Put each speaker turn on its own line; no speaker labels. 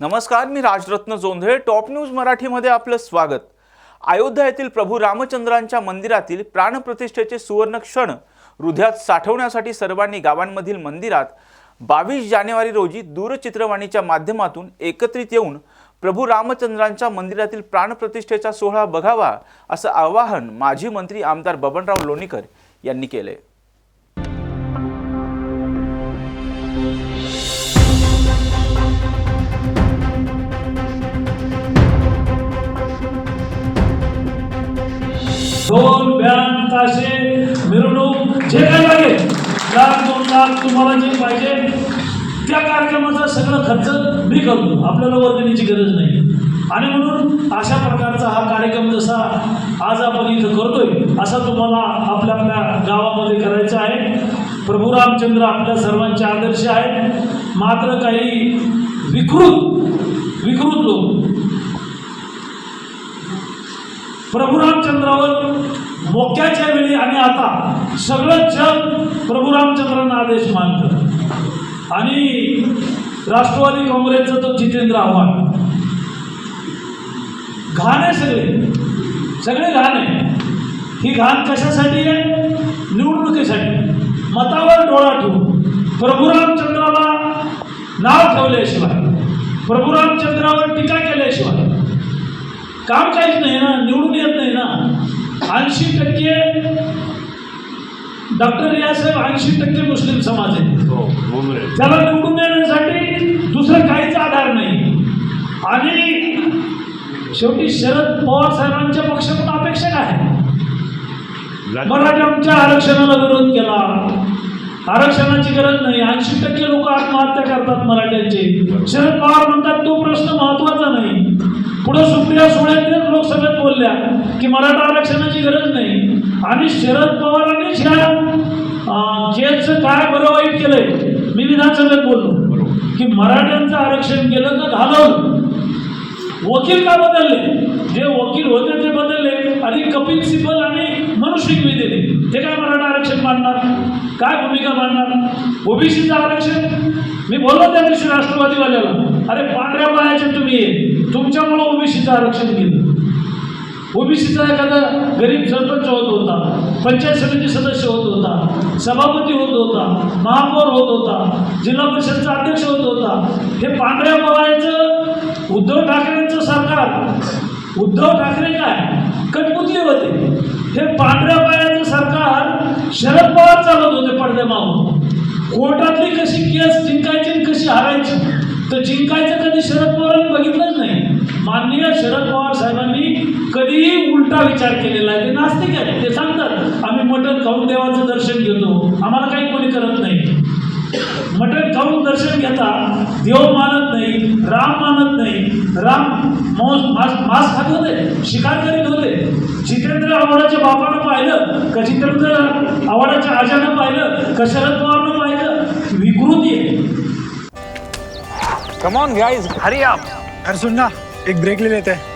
नमस्कार मी Rajratna Jondhale. Top news मराठीमध्ये आपलं स्वागत. अयोध्या येथील प्रभू रामचंद्रांच्या मंदिरातील प्राणप्रतिष्ठेचे सुवर्ण क्षण हृदयात साठवण्यासाठी सर्वांनी गावांमधील मंदिरात बावीस जानेवारी रोजी दूरचित्रवाणीच्या माध्यमातून एकत्रित येऊन प्रभू रामचंद्रांच्या मंदिरातील प्राणप्रतिष्ठेचा सोहळा बघावा असं आवाहन माजी मंत्री आमदार बबनराव लोणीकर यांनी केले
दोन बँड ताशे मिरवणूक जे काय लागेल लाख दोन लाख तुम्हाला जे पाहिजे त्या कार्यक्रमाचा सगळं खर्च मी करतो. आपल्याला वर्गणीची गरज नाही. आणि म्हणून अशा प्रकारचा हा कार्यक्रम जसा आज आपण इथं करतोय असा तुम्हाला आपल्या आपल्या गावामध्ये करायचा आहे. प्रभू रामचंद्र आपल्या सर्वांचे आदर्श आहेत. मात्र काही विकृत विकृत लोक प्रभुरामचंद्रावर मोक्याच्या वेळी आणि आता सगळं जग प्रभुरामचंद्रांना आदेश मानतं. आणि राष्ट्रवादी काँग्रेसचं तो जितेंद्र आव्हाड घाण आहे सगळे सगळे घाण. आहे ही घाण कशासाठी आहे? निवडणुकीसाठी. मतावर डोळा ठेवून. प्रभुरामचंद्राला नाव ठेवल्याशिवाय प्रभुरामचंद्रावर टीका केल्याशिवाय काम काहीच नाही ना निवडून येत नाही ना. ऐंशी टक्के डॉक्टर यासाहेब ऐंशी टक्के मुस्लिम समाज आहे. त्याला निवडून येण्यासाठी दुसरं काहीच आधार नाही. आणि शेवटी शरद पवार साहेबांच्या पक्षातून अपेक्षा काय आहे? मराठ्यांच्या आरक्षणाला विरोध केला. आरक्षणाची गरज नाही. ऐंशी टक्के लोक आत्महत्या करतात मराठ्यांचे. शरद पवार म्हणतात तो प्रश्न पुढे सुप्रिया सुळे लोकसभेत बोलल्या की मराठा आरक्षणाची गरज नाही. आणि शरद पवारांनीच ह्या अं, काय बरं वाईट केलंय मी विधानसभेत बोललो. की मराठ्यांचं आरक्षण केलं तर घालवलं. वकील का बदलले? जे वकील होते ते बदलले. आणि कपिल सिब्बल आणि मनुष्य शिकवी दिले. ते काय मराठा आरक्षण मांडणार काय भूमिका मांडणार ओबीसीचं आरक्षण? मी बोललो त्या दिवशी राष्ट्रवादीवाल्याला. अरे पांढऱ्या पायाचे तुम्ही आहे. तुमच्यामुळं ओबीसीचं आरक्षण केलं. ओबीसीचा एखादा गरीब सरपंच होत होता पंचायत समिती सदस्य होत होता सभापती होत होता महापौर होत होता जिल्हा परिषदचा अध्यक्ष होत होता हे पांढऱ्या पवायचं उद्धव ठाकरेंचं सरकार. उद्धव ठाकरे काय? कटपुतले होते. हे पांढऱ्या पायाचं सरकार शरद पवार चालवत होते पडद्यामागून. कोर्टातली कशी केस जिंकायची आणि कशी हारायची? तर जिंकायचं कधी शरद पवारांनी बघितलंच नाही. उलटा विचार केलेला आहे. ते नास्तिक आहे ते सांगतात आम्ही मटण खाऊन देवाचं दर्शन घेतो. आम्हाला काही कोणी करत नाही. मटण खाऊन दर्शन घेता देव मानत नाही राम मानत नाही. राम मौस मांस मांस खात होते शिकार करीत होते. जितेंद्र आव्हाडाच्या बापानं पाहिलं का जितेंद्र आव्हाडाच्या आजानं पाहिलं का शरद पवारनं पाहिलं? विकृती आहे.
Guys, hurry up.
अरे सुन ना एक ब्रेक ले लेते. हैं